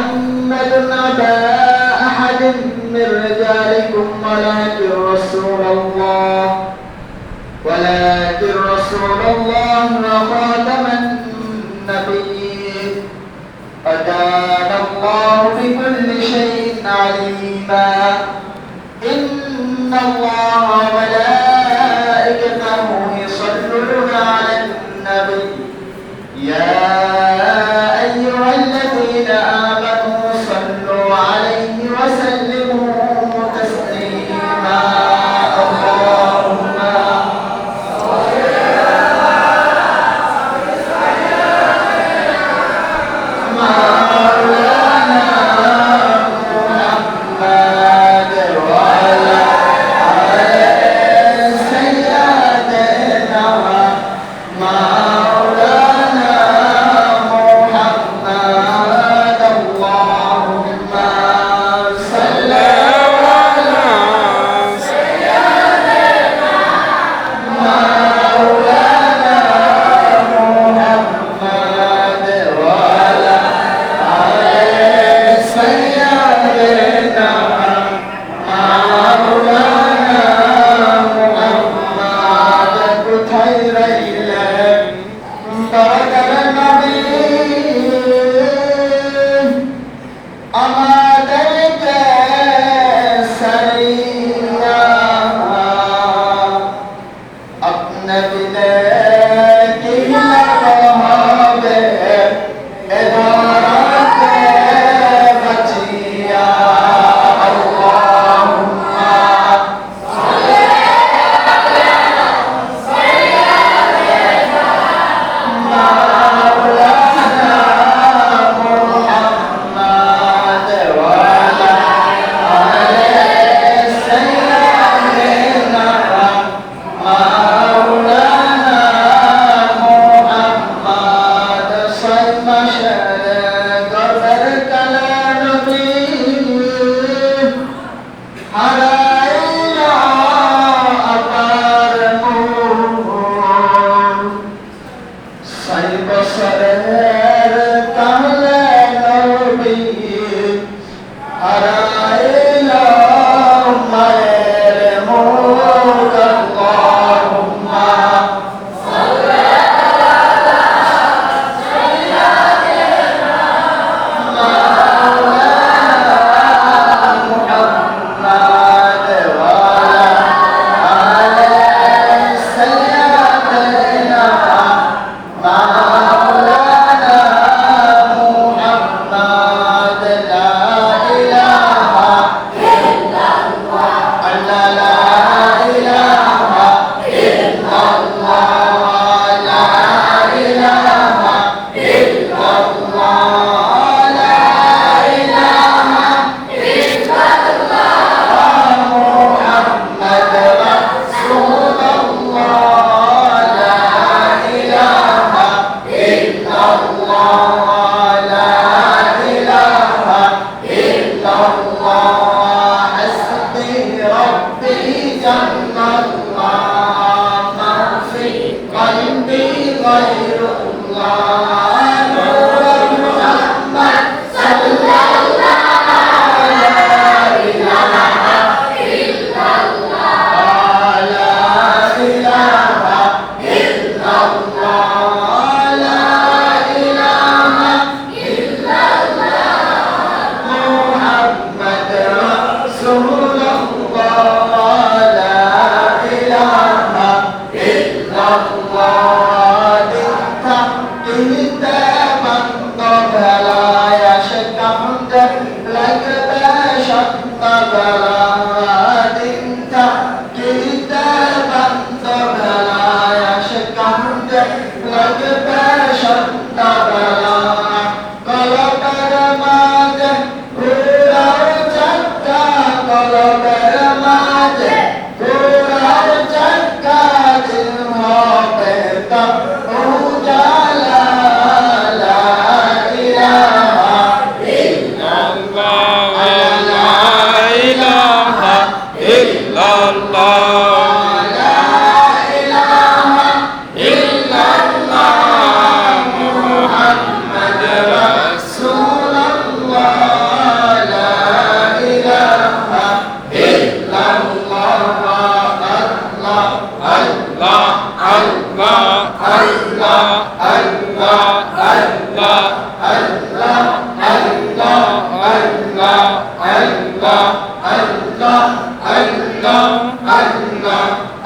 محمد أبا أحد من رجالكم ولكن رسول الله ولكن رسول الله وخاتم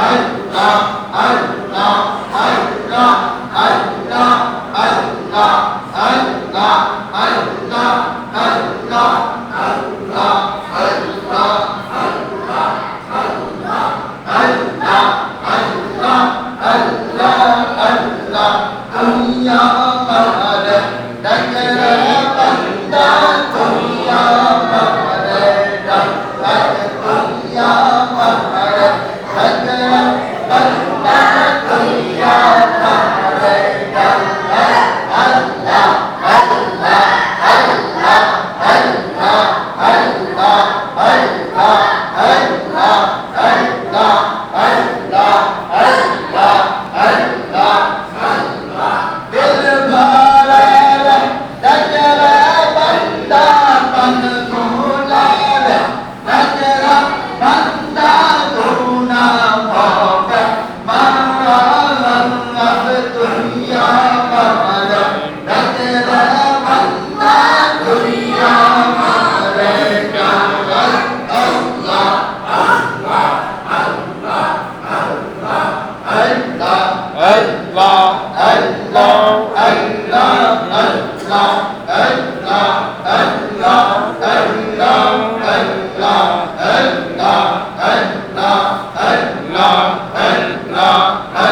Allah, Allah.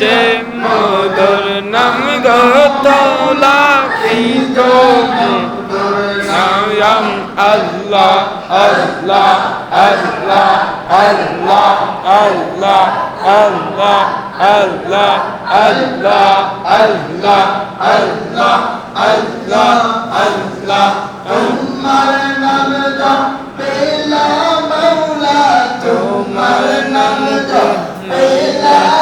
যে মধুর নাম গতলা নাম আল্লাহ আল্লাহ আল্লাহ আল্লাহ আল্লাহ আল্লাহ আল্লাহ আল্লাহ আল্লাহ আল্লাহ আল্লাহ আল্লাহ তোমার নাম জপেলা মৌলা তোমার নাম মৌলা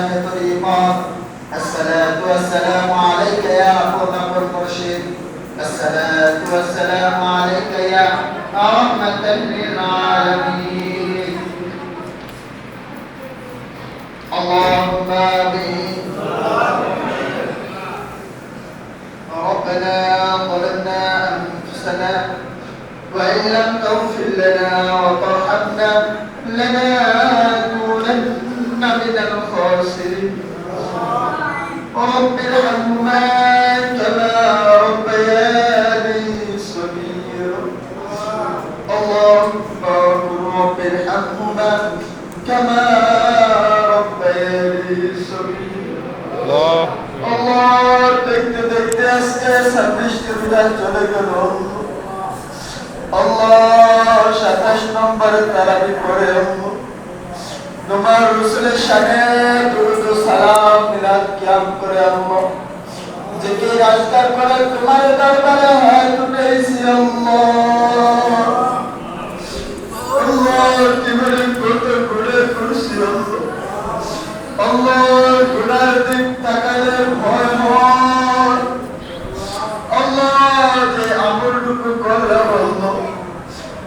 شاهد الإمام الصلاة والسلام عليك يا خطب المرشد الصلاة والسلام عليك يا رحمة للعالمين. اللهم آمين. ربنا ظلمنا أنفسنا وإن لم تغفر لنا وترحمنا لنكونن من الخاسرين رب ارحمهما كما ربياني صغيرا اللهم رب ارحمهما كما ربياني صغيرا الله Allah দেখতে দেখতে আজকে ছাব্বিশটি বিদায় চলে গেল আল্লাহ সাতাশ নম্বর তারাবি করে তোমার রসুলের সামনে দুরুদ সালাম, মিলাদ কিয়াম করে আম্মা। যেকে রাজগার করে তোমার দরবারে হাত উঠেছি আল্লাহ আল্লাহ জীবনে কত ঘুরে করছি আল্লাহ আল্লাহ, গুনার দিক তাকালে ভয় হয় আল্লাহ, যে আমলটুকু করলাম আল্লাহ,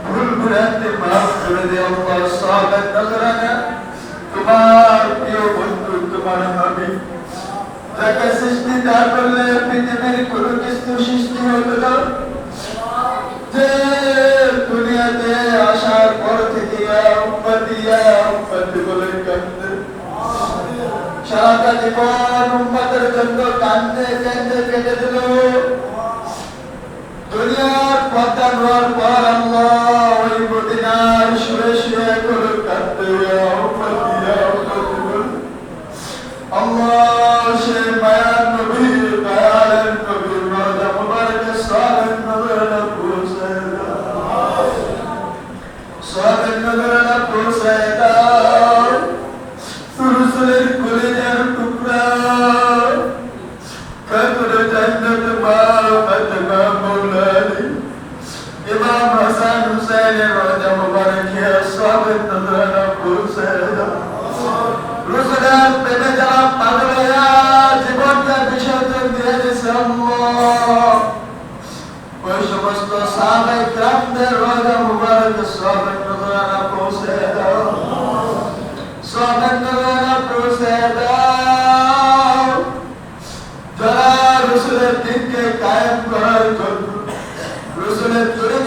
ভুল ভুলান্তি মাফ করে দে আল্লাহ সাহাবাত নজরানা তোমার প্রিয় বন্ধু, তোমার হবে যাকে সৃষ্টি না করলে পৃথিবীর কোনো কিছু সৃষ্টি হতো না যে দুনিয়াতে আসার পর থেকে বলে কান্দে সারাটা জীবন উম্মাদের জন্য কান্দে কেন্দে কেটে দিল। দুনিয়ার পর্দা নেওয়ার পর আমরা ওই মদিনার সুরে সুরে করে কান্দে Allah!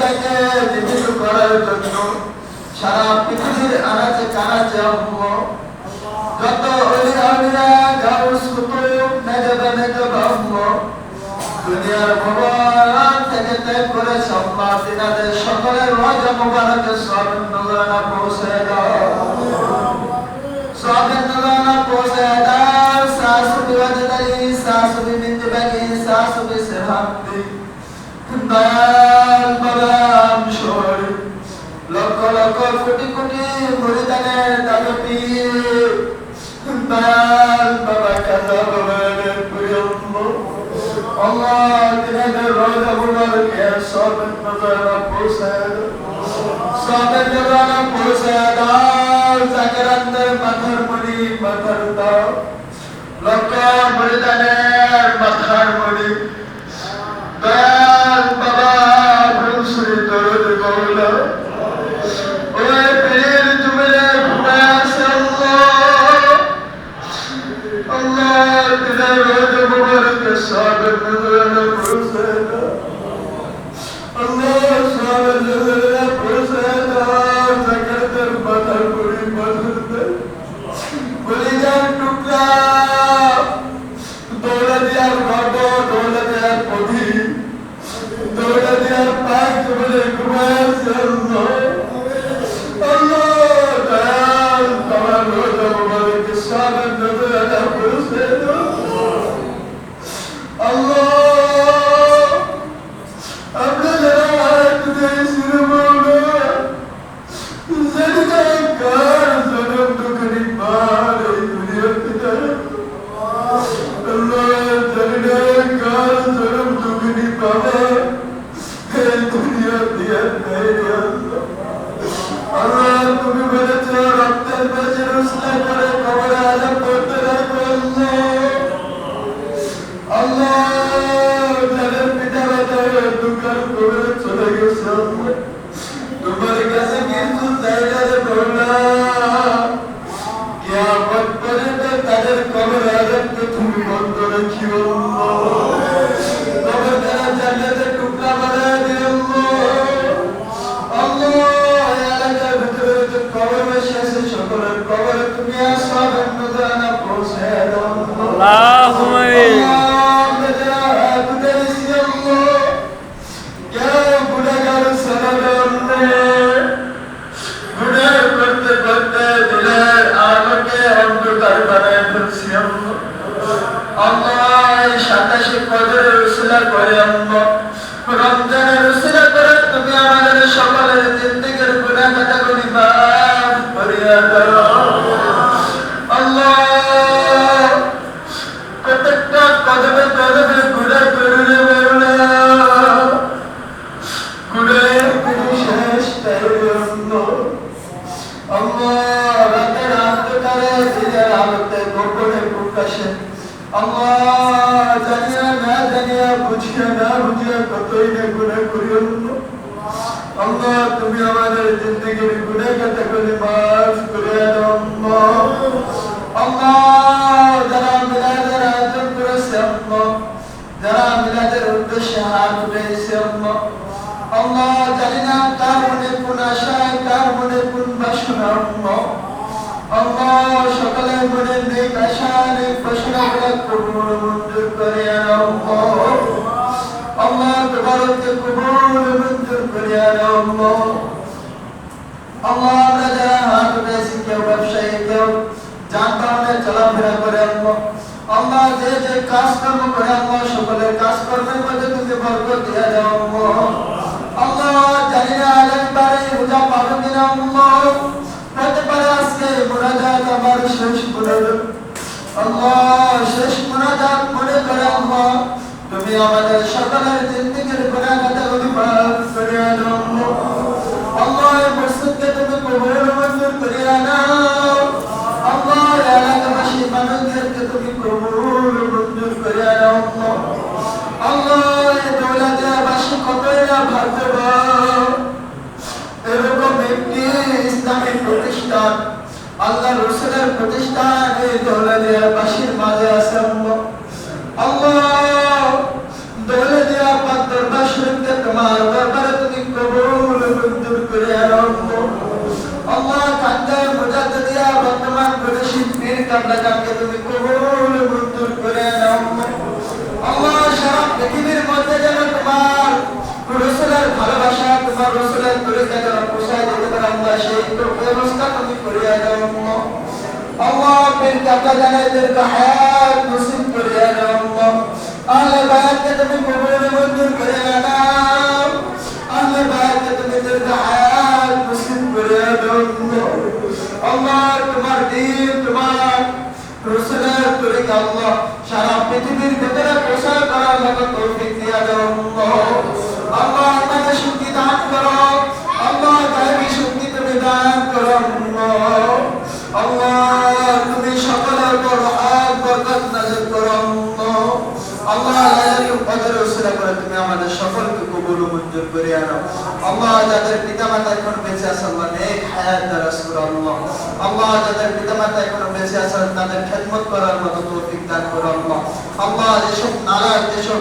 থেকে নিবিড় করার জন্য সারা পৃথিবীর আনাচে কানাচে অভ্য যত অলি গাউস শাশুড়ি বিন্দু বাগি শাশুড়ি সেভান্তি দয়াল বাবা কবর লক্ষ লক্ষ কোটি কোটি মরিদানের দাবি দয়াল বাবা দাও জাকারাতের মাথার মনি মাথার দাও। লক্ষ মরিদানের মাথার মনি মঞ্জুর আল্লাহ আমরা যারা হাট উঠেছি কেউ ব্যবসায়ী কেউ যানবাহনে চলাফেরা করে আল্লাহ যে যে কাজকর্ম করে আল্লাহ সকলের কাজকর্মের মধ্যে তুমি বরকত দিয়ে দাও আল্লাহ জানি না আগামী বারে পাবো কিনা হতে পারে আজকে মোনাজাত আমার শেষ মোনাজাত আল্লাহ, শেষ মোনাজাত মনে করে আল্লাহ। তুমি আমাদের সকলের প্রতিষ্ঠান আল্লাহ রসুলের প্রতিষ্ঠান এই দৌলতিয়াবাসীর মাঝে আছে আল্লাহ আল্লাহ দৌলতিয়া পাক দরবার শরীফকে তোমার দরবারে তুমি কবুল মঞ্জুর করে আনো আল্লাহ কান্দায় মুজাদ্দিদিয়া বর্তমান প্রদেশী কাবলা জানকে তুমি কবুল মঞ্জুর করে নাও। আল্লাহ সারা পৃথিবীর মধ্যে যেন তোমার রসুলের ভালোবাসা, তোমার রসুলের তরিকা যেন পোষায় দিতে পারে, আল্লাহ সেই ব্যবস্থা তুমি করিয়া দাও। আল্লাহ আল্লাহ পীর কাবলা জানের দীর্ঘ হায়াত নসিব করিয়া দাও। আল্লাহ আহলে বায়াতকে তুমি কবুল মঞ্জুর করে নাও। আহলে বায়াতকে তুমি দীর্ঘ হায়াত নসিব করিয়া দাও আল্লাহ তোমার দিন তোমার রসুলের তরিকা আল্লাহ সারা পৃথিবীর ভেতরে প্রসার করার মতো তৌফিক দিয়া দাও আল্লাহ আমাকে শক্তি দান করো আল্লাহ গায়েবী শক্তি তুমি দান করো আল্লাহ তুমি সকলের উপর রহমত বরকত নাযিল করো আল্লাহ লাইলাতুল কদর উসিলা করে তুমি আমাদের সকলকে কবুল মঞ্জুর করে আনো। আল্লাহ যাদের পিতামাতা এখন বেঁচে আছে আল্লাহ নেক হায়াত দারাজ করো আল্লাহ। আল্লাহ যাদের পিতামাতা এখন বেঁচে আছে তাদের খেদমত করার মতো তৌফিক দান করো আল্লাহ। আল্লাহ যেসব নারাজ, যেসব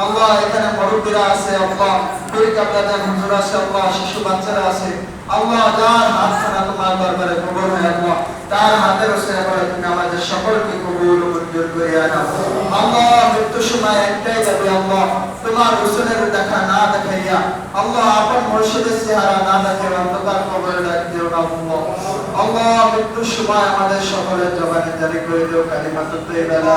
আল্লাহ এখানে মুরব্বীরা আছে, আল্লাহ পীর কাবলাদের হুজুর আছে আল্লাহ শিশু বাচ্চারা আছে আল্লাহ যার হাত খানা তোমার দরবারে কবুল হয় আল্লাহ তার হাতের ওসিলা করে তুমি আমাদের সকলকে কবুল ও মঞ্জুর করিয়া নাও। আল্লাহ মৃত্যু সময় একটাই যাবে আল্লাহ তোমার রসুলের দেখা না দেখাইয়া, আল্লাহ আপন মুর্শিদের চেহারা না দেখে অন্ধকার কবরে ডাক দিও না, আল্লাহ। মৃত্যুর সময় আমাদের সকলের জবানে জারি করে দিও কালিমাতুত তাইয়্যিবা